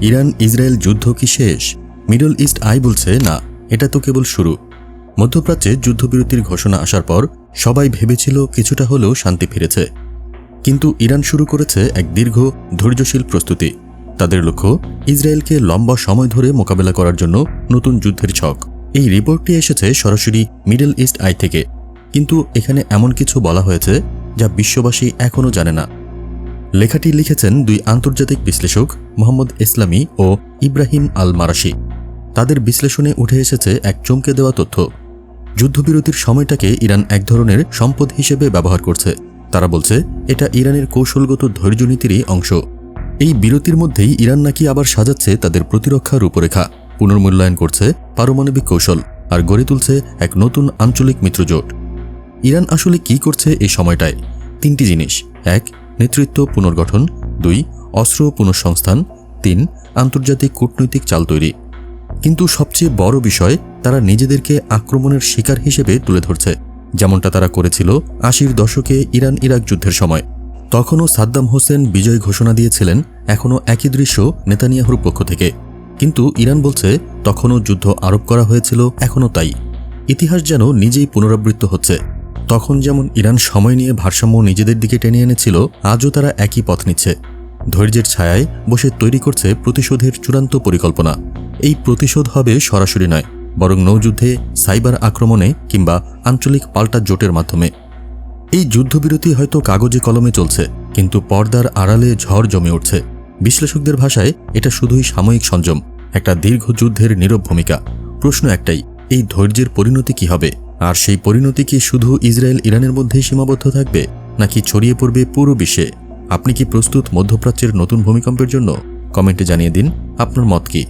Iran Israel যুদ্ধ কি শেষ? মিডল ইস্ট আই বলছে, না, এটা তো কেবল শুরু। মধ্যপ্রাচ্যে যুদ্ধবিরতির ঘোষণা আসার পর সবাই ভেবেছিল কিছুটা হলেও শান্তি ফিরেছে। কিন্তু ইরান শুরু করেছে এক দীর্ঘ, ধৈর্যশীল প্রস্তুতি। তাদের লক্ষ্য, ইসরায়েলকে লম্বা সময় ধরে মোকাবেলা করার জন্য নতুন যুদ্ধের ছক। এই রিপোর্টটি এসেছে সরাসরি মিডল ইস্ট আই থেকে। কিন্তু এখানে এমন কিছু বলা হয়েছে যা বিশ্ববাসী এখনও জানে না। লেখাটি লিখেছেন দুই আন্তর্জাতিক বিশ্লেষক, মোহাম্মদ ইসলামী ও ইব্রাহিম আল মারাশি তাদের বিশ্লেষণে উঠে এসেছে এক চমকে দেওয়া তথ্য। যুদ্ধবিরতির সময়টাকে ইরান এক ধরনের সম্পদ হিসেবে ব্যবহার করছে। তারা বলছে, এটা ইরানের কৌশলগত ধৈর্যনীতিরই অংশ। এই বিরতির মধ্যেই ইরান নাকি আবার সাজাচ্ছে তাদের প্রতিরক্ষা রূপরেখা, পুনর্মূল্যায়ন করছে পারমাণবিক কৌশল আর গড়ে তুলছে এক নতুন আঞ্চলিক মিত্রজোট। ইরান আসলে কি করছে এই সময়টায়? তিনটি জিনিস। এক নেতৃত্ব পুনর্গঠন, দুই, অস্ত্র পুনঃসংস্থান, তিন, আন্তর্জাতিক কূটনৈতিক চাল তৈরি। কিন্তু সবচেয়ে বড় বিষয়, তারা নিজেদেরকে আক্রমণের শিকার হিসেবে তুলে ধরছে। যেমনটা তারা করেছিল আশির দশকে ইরান ইরাক যুদ্ধের সময়। তখনও সাদ্দাম হোসেন বিজয় ঘোষণা দিয়েছিলেন, এখনও একই দৃশ্য নেতানিয়াহুর পক্ষ থেকে। কিন্তু ইরান বলছে, তখনও যুদ্ধ আরোপ করা হয়েছিল, এখনও তাই। ইতিহাস যেন নিজেই পুনরাবৃত্ত হচ্ছে। তখন যেমন ইরান সময় নিয়ে ভারসাম্য নিজেদের দিকে টেনে এনেছিল, আজও তারা একই পথ নিচ্ছে। ধৈর্যের ছায়ায় বসে তৈরি করছে প্রতিশোধের চূড়ান্ত পরিকল্পনা। এই প্রতিশোধ হবে সরাসরি নয়, বরং নৌযুদ্ধে, সাইবার আক্রমণে কিংবা আঞ্চলিক পাল্টা জোটের মাধ্যমে। এই যুদ্ধবিরতি হয়তো কাগজে কলমে চলছে, কিন্তু পর্দার আড়ালে ঝড় জমে উঠছে। বিশ্লেষকদের ভাষায় এটা শুধুই সাময়িক সংযম, একটা দীর্ঘ যুদ্ধের নীরব ভূমিকা। প্রশ্ন একটাই, এই ধৈর্যের পরিণতি কি হবে? আর সেই পরিণতি কি শুধু ইসরায়েল ইরানের মধ্যেই সীমাবদ্ধ থাকবে, নাকি ছড়িয়ে পড়বে পুরো বিশ্বে? আপনি কি প্রস্তুত মধ্যপ্রাচ্যের নতুন ভূমিকম্পের জন্য? কমেন্টে জানিয়ে দিন আপনার মত কি।